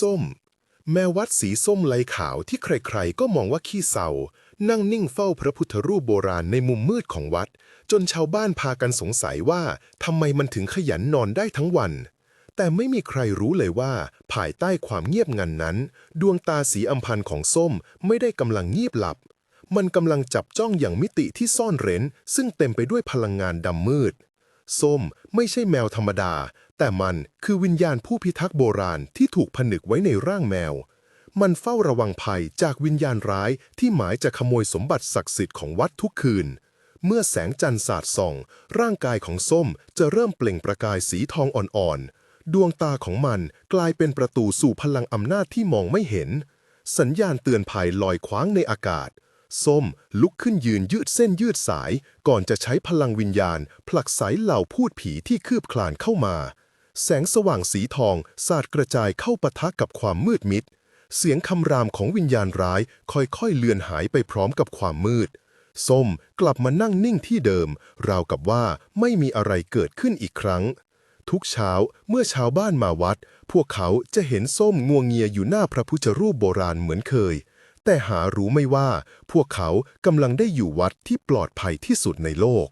ส้ม แมววัดสีส้มไหลขาวที่ใครๆ ก็มองว่าขี้เศร้านั่งนิ่งเฝ้าพระพุทธรูปโบราณในมุมมืดของวัด จนชาวบ้านพากันสงสัยว่าทำไมมันถึงขยันนอนได้ทั้งวัน แต่ไม่มีใครรู้เลยว่า ภายใต้ความเงียบงันนั้น ดวงตาสีอำพันธ์ของส้มไม่ได้กำลังงีบหลับ มันกำลังจับจ้องอย่างมิติที่ซ่อนเร้น ซึ่งเต็มไปด้วยพลังงานดำมืด ส้มไม่ใช่แมวธรรมดา แต่มันคือวิญญาณผู้พิทักษ์โบราณที่ถูกผนึกไว้ในร่างแมว มันเฝ้าระวังภัยจากวิญญาณร้ายที่หมายจะขโมยสมบัติศักดิ์สิทธิ์ของวัดทุกคืน เมื่อแสงจันทร์สาดส่อง ร่างกายของส้มจะเริ่มเปล่งประกายสีทองอ่อนๆ ดวงตาของมันกลายเป็นประตูสู่พลังอำนาจที่มองไม่เห็น สัญญาณเตือนภัยลอยคว้างในอากาศ ส้มลุกขึ้นยืนยืดเส้นยืดสาย ก่อนจะใช้พลังวิญญาณ ผลักไสเหล่าพูดผีที่คืบคลานเข้ามา แสงสว่างสีทองสาดกระจายเข้าปะทะกับความมืดมิด เสียงคำรามของวิญญาณร้ายค่อยๆเลือนหายไปพร้อมกับความมืด ส้มกลับมานั่งนิ่งที่เดิม ราวกับว่าไม่มีอะไรเกิดขึ้นอีกครั้ง ทุกเช้าเมื่อชาวบ้านมาวัด พวกเขาจะเห็นส้มงวงเงียอยู่หน้าพระพุทธรูปโบราณเหมือนเคย แต่หารู้ไม่ว่าพวกเขากำลังได้อยู่วัดที่ปลอดภัยที่สุดในโลก